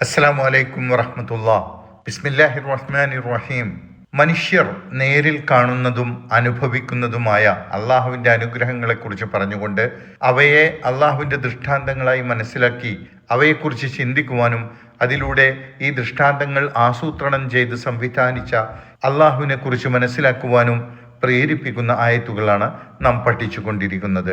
അസ്സലാമു അലൈക്കും വറഹമത്തുള്ള. ബിസ്മില്ലാഹിർ റഹ്മാൻ റഹീം മനുഷ്യർ നേരിൽ കാണുന്നതും അനുഭവിക്കുന്നതുമായ അള്ളാഹുവിന്റെ അനുഗ്രഹങ്ങളെക്കുറിച്ച് പറഞ്ഞുകൊണ്ട് അവയെ അള്ളാഹുവിന്റെ ദൃഷ്ടാന്തങ്ങളായി മനസ്സിലാക്കി അവയെക്കുറിച്ച് ചിന്തിക്കുവാനും അതിലൂടെ ഈ ദൃഷ്ടാന്തങ്ങൾ ആസൂത്രണം ചെയ്ത് സംവിധാനിച്ച അള്ളാഹുവിനെ കുറിച്ച് മനസ്സിലാക്കുവാനും പ്രേരിപ്പിക്കുന്ന ആയത്തുകളാണ് നാം പഠിച്ചുകൊണ്ടിരിക്കുന്നത്.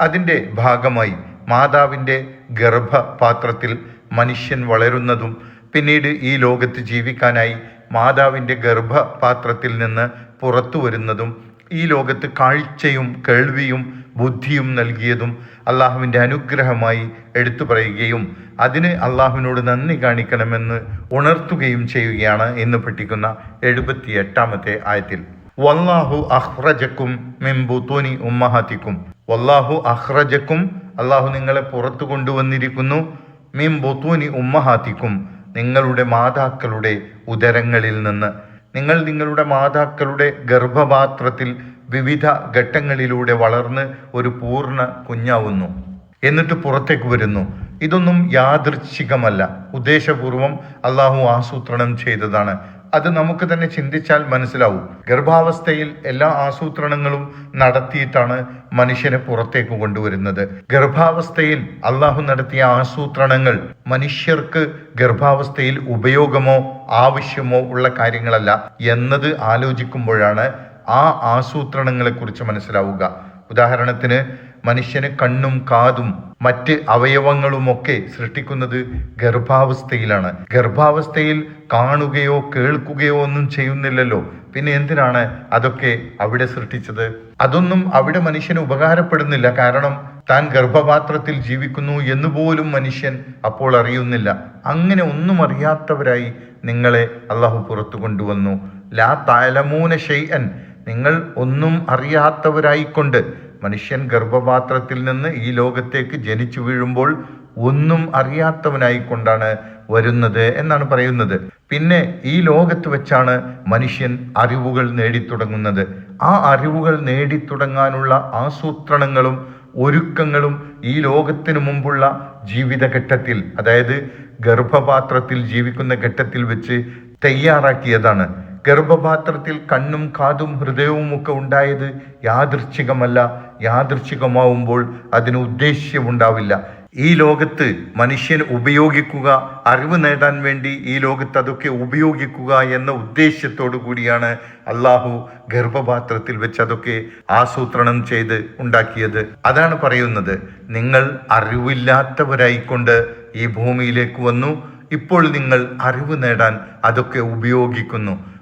അതിന്റെ ഭാഗമായി മാതാവിന്റെ ഗർഭപാത്രത്തിൽ മനുഷ്യൻ വളരുന്നതും പിന്നീട് ഈ ലോകത്ത് ജീവിക്കാനായി മാതാവിന്റെ ഗർഭപാത്രത്തിൽ നിന്ന് പുറത്തു വരുന്നതും ഈ ലോകത്ത് കാഴ്ചയും കേൾവിയും ബുദ്ധിയും നൽകിയതും അള്ളാഹുവിന്റെ അനുഗ്രഹമായി എടുത്തു പറയുകയും അതിന് അള്ളാഹുവിനോട് നന്ദി കാണിക്കണമെന്ന് ഉണർത്തുകയും ചെയ്യുകയാണ് എന്ന് പഠിക്കുന്ന എഴുപത്തി എട്ടാമത്തെ ആയത്തിൽ. വല്ലാഹു അഹ്റജക്കും മിംബുത്തൂനി ഉമ്മഹാത്തിക്കും. വല്ലാഹു അഹ്റജക്കും അള്ളാഹു നിങ്ങളെ പുറത്തു കൊണ്ടുവന്നിരിക്കുന്നു. മിം ബൊത്തൂനി ഉമ്മഹാത്തിക്കും നിങ്ങളുടെ മാതാക്കളുടെ ഉദരങ്ങളിൽ നിന്ന്. നിങ്ങൾ നിങ്ങളുടെ മാതാക്കളുടെ ഗർഭപാത്രത്തിൽ വിവിധ ഘട്ടങ്ങളിലൂടെ വളർന്ന് ഒരു പൂർണ കുഞ്ഞാവുന്നു. എന്നിട്ട് പുറത്തേക്ക് വരുന്നു. ഇതൊന്നും യാദൃച്ഛികമല്ല ഉദ്ദേശപൂർവം അള്ളാഹു ആസൂത്രണം ചെയ്തതാണ്. അത് നമുക്ക് തന്നെ ചിന്തിച്ചാൽ മനസ്സിലാവും. ഗർഭാവസ്ഥയിൽ എല്ലാ ആസൂത്രണങ്ങളും നടത്തിയിട്ടാണ് മനുഷ്യനെ പുറത്തേക്ക് കൊണ്ടുവരുന്നത്. ഗർഭാവസ്ഥയിൽ അള്ളാഹു നടത്തിയ ആസൂത്രണങ്ങൾ മനുഷ്യർക്ക് ഗർഭാവസ്ഥയിൽ ഉപയോഗമോ ആവശ്യമോ ഉള്ള കാര്യങ്ങളല്ല എന്നത് ആലോചിക്കുമ്പോഴാണ് ആ ആസൂത്രണങ്ങളെ കുറിച്ച് മനസ്സിലാവുക. ഉദാഹരണത്തിന് മനുഷ്യന് കണ്ണും കാതും മറ്റ് അവയവങ്ങളുമൊക്കെ സൃഷ്ടിക്കുന്നത് ഗർഭാവസ്ഥയിലാണ്. ഗർഭാവസ്ഥയിൽ കാണുകയോ കേൾക്കുകയോ ഒന്നും ചെയ്യുന്നില്ലല്ലോ. പിന്നെ എന്തിനാണ് അതൊക്കെ അവിടെ സൃഷ്ടിച്ചത്? അതൊന്നും അവിടെ മനുഷ്യന് ഉപകാരപ്പെടുന്നില്ല. കാരണം താൻ ഗർഭപാത്രത്തിൽ ജീവിക്കുന്നു എന്ന് പോലും മനുഷ്യൻ അപ്പോൾ അറിയുന്നില്ല. അങ്ങനെ ഒന്നും അറിയാത്തവരായി നിങ്ങളെ അള്ളാഹു പുറത്തു കൊണ്ടുവന്നു. ലാ താലമൂന ഷെയ്യൻ നിങ്ങൾ ഒന്നും അറിയാത്തവരായിക്കൊണ്ട് മനുഷ്യൻ ഗർഭപാത്രത്തിൽ നിന്ന് ഈ ലോകത്തേക്ക് ജനിച്ചു വീഴുമ്പോൾ ഒന്നും അറിയാത്തവനായിക്കൊണ്ടാണ് വരുന്നത് എന്നാണ് പറയുന്നത്. പിന്നെ ഈ ലോകത്ത് വെച്ചാണ് മനുഷ്യൻ അറിവുകൾ നേടിത്തുടങ്ങുന്നത്. ആ അറിവുകൾ നേടിത്തുടങ്ങാനുള്ള ആസൂത്രണങ്ങളും ഒരുക്കങ്ങളും ഈ ലോകത്തിനു മുമ്പുള്ള ജീവിതഘട്ടത്തിൽ അതായത് ഗർഭപാത്രത്തിൽ ജീവിക്കുന്ന ഘട്ടത്തിൽ വെച്ച് തയ്യാറാക്കിയതാണ്. ഗർഭപാത്രത്തിൽ കണ്ണും കാതും ഹൃദയവും ഒക്കെ ഉണ്ടായത് യാദൃച്ഛികമല്ല. യാദൃച്ഛികമാവുമ്പോൾ അതിന് ഉദ്ദേശ്യമുണ്ടാവില്ല. ഈ ലോകത്ത് മനുഷ്യൻ ഉപയോഗിക്കുക അറിവ് നേടാൻ വേണ്ടി ഈ ലോകത്ത് അതൊക്കെ ഉപയോഗിക്കുക എന്ന ഉദ്ദേശ്യത്തോടു കൂടിയാണ് അള്ളാഹു ഗർഭപാത്രത്തിൽ വെച്ച് അതൊക്കെ ആസൂത്രണം ചെയ്ത് ഉണ്ടാക്കിയത്. അതാണ് പറയുന്നത്. നിങ്ങൾ അറിവില്ലാത്തവരായിക്കൊണ്ട് ഈ ഭൂമിയിലേക്ക് വന്നു. ഇപ്പോൾ നിങ്ങൾ അറിവ് നേടാൻ അതൊക്കെ ഉപയോഗിക്കുന്നു.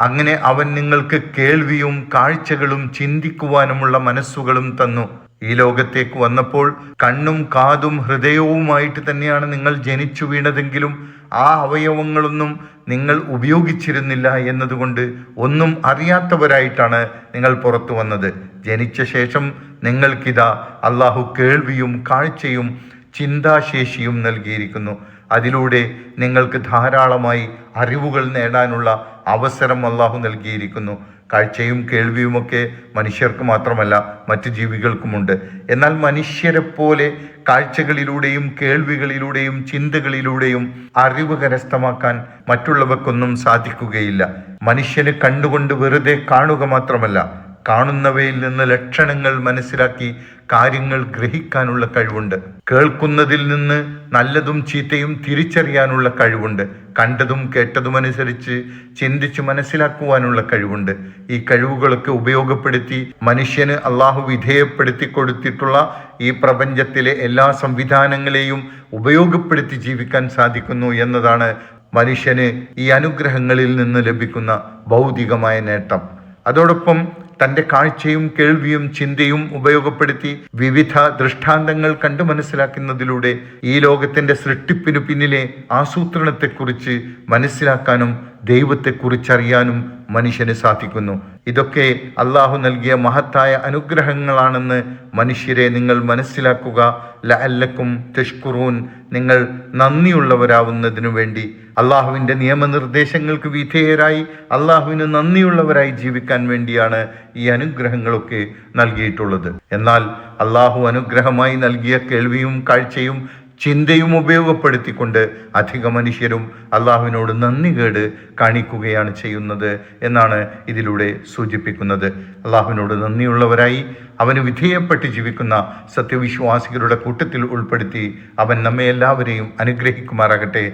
അങ്ങനെ അവൻ നിങ്ങൾക്ക് കേൾവിയും കാഴ്ചകളും ചിന്തിക്കുവാനുമുള്ള മനസ്സുകളും തന്നു. ഈ ലോകത്തേക്ക് വന്നപ്പോൾ കണ്ണും കാതും ഹൃദയവുമായിട്ട് തന്നെയാണ് നിങ്ങൾ ജനിച്ചു വീണതെങ്കിലും ആ അവയവങ്ങളൊന്നും നിങ്ങൾ ഉപയോഗിച്ചിരുന്നില്ല എന്നതുകൊണ്ട് ഒന്നും അറിയാത്തവരായിട്ടാണ് നിങ്ങൾ പുറത്തു വന്നത്. ജനിച്ച ശേഷം നിങ്ങൾക്കിതാ അള്ളാഹു കേൾവിയും കാഴ്ചയും ചിന്താശേഷിയും നൽകിയിരിക്കുന്നു. അതിലൂടെ നിങ്ങൾക്ക് ധാരാളമായി അറിവുകൾ നേടാനുള്ള അവസരം അള്ളാഹു നൽകിയിരിക്കുന്നു. കാഴ്ചയും കേൾവിയുമൊക്കെ മനുഷ്യർക്ക് മാത്രമല്ല മറ്റ് ജീവികൾക്കുമുണ്ട്. എന്നാൽ മനുഷ്യരെ പോലെ കാഴ്ചകളിലൂടെയും കേൾവികളിലൂടെയും ചിന്തകളിലൂടെയും അറിവ് കരസ്ഥമാക്കാൻ മറ്റുള്ളവർക്കൊന്നും സാധിക്കുകയില്ല. മനുഷ്യന് കണ്ടുകൊണ്ട് വെറുതെ കാണുക മാത്രമല്ല കാണുന്നവയിൽ നിന്ന് ലക്ഷണങ്ങൾ മനസ്സിലാക്കി കാര്യങ്ങൾ ഗ്രഹിക്കാനുള്ള കഴിവുണ്ട്. കേൾക്കുന്നതിൽ നിന്ന് നല്ലതും ചീത്തയും തിരിച്ചറിയാനുള്ള കഴിവുണ്ട്. കണ്ടതും കേട്ടതുമനുസരിച്ച് ചിന്തിച്ച് മനസ്സിലാക്കുവാനുള്ള കഴിവുണ്ട്. ഈ കഴിവുകളൊക്കെ ഉപയോഗപ്പെടുത്തി മനുഷ്യന് അള്ളാഹു വിധേയപ്പെടുത്തി കൊടുത്തിട്ടുള്ള ഈ പ്രപഞ്ചത്തിലെ എല്ലാ സംവിധാനങ്ങളെയും ഉപയോഗപ്പെടുത്തി ജീവിക്കാൻ സാധിക്കുന്നു എന്നതാണ് മനുഷ്യന് ഈ അനുഗ്രഹങ്ങളിൽ നിന്ന് ലഭിക്കുന്ന ഭൗതികമായ നേട്ടം. അതോടൊപ്പം തന്റെ കാഴ്ചയും കേൾവിയും ചിന്തയും ഉപയോഗപ്പെടുത്തി വിവിധ ദൃഷ്ടാന്തങ്ങൾ കണ്ടു മനസ്സിലാക്കുന്നതിലൂടെ ഈ ലോകത്തിന്റെ സൃഷ്ടിപ്പിനു പിന്നിലെ ആസൂത്രണത്തെക്കുറിച്ച് മനസ്സിലാക്കാനും ദൈവത്തെക്കുറിച്ചറിയാനും മനുഷ്യന് സാധിക്കുന്നു. ഇതൊക്കെ അള്ളാഹു നൽകിയ മഹത്തായ അനുഗ്രഹങ്ങളാണെന്ന് മനുഷ്യരെ നിങ്ങൾ മനസ്സിലാക്കുക. ലഅല്ലക്കും തെഷ്കുറൂൻ. നിങ്ങൾ നന്ദിയുള്ളവരാവുന്നതിനു വേണ്ടി അള്ളാഹുവിന്റെ നിയമനിർദ്ദേശങ്ങൾക്ക് വിധേയരായി അള്ളാഹുവിന് നന്ദിയുള്ളവരായി ജീവിക്കാൻ വേണ്ടിയാണ് ഈ അനുഗ്രഹങ്ങളൊക്കെ നൽകിയിട്ടുള്ളത്. എന്നാൽ അള്ളാഹു അനുഗ്രഹമായി നൽകിയ കേൾവിയും കാഴ്ചയും ചിന്തയും ഉപയോഗപ്പെടുത്തിക്കൊണ്ട് അധിക മനുഷ്യരും അള്ളാഹുവിനോട് നന്ദി കേട് കാണിക്കുകയാണ് ചെയ്യുന്നത് എന്നാണ് ഇതിലൂടെ സൂചിപ്പിക്കുന്നത്. അള്ളാഹുവിനോട് നന്ദിയുള്ളവരായി അവന് വിധേയപ്പെട്ട് ജീവിക്കുന്ന സത്യവിശ്വാസികളുടെ കൂട്ടത്തിൽ ഉൾപ്പെടുത്തി അവൻ നമ്മെ എല്ലാവരെയും അനുഗ്രഹിക്കുമാറാകട്ടെ.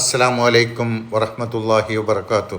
അസ്സാം വലൈക്കും വറഹമത്തല്ലാഹി വബർക്കാത്തു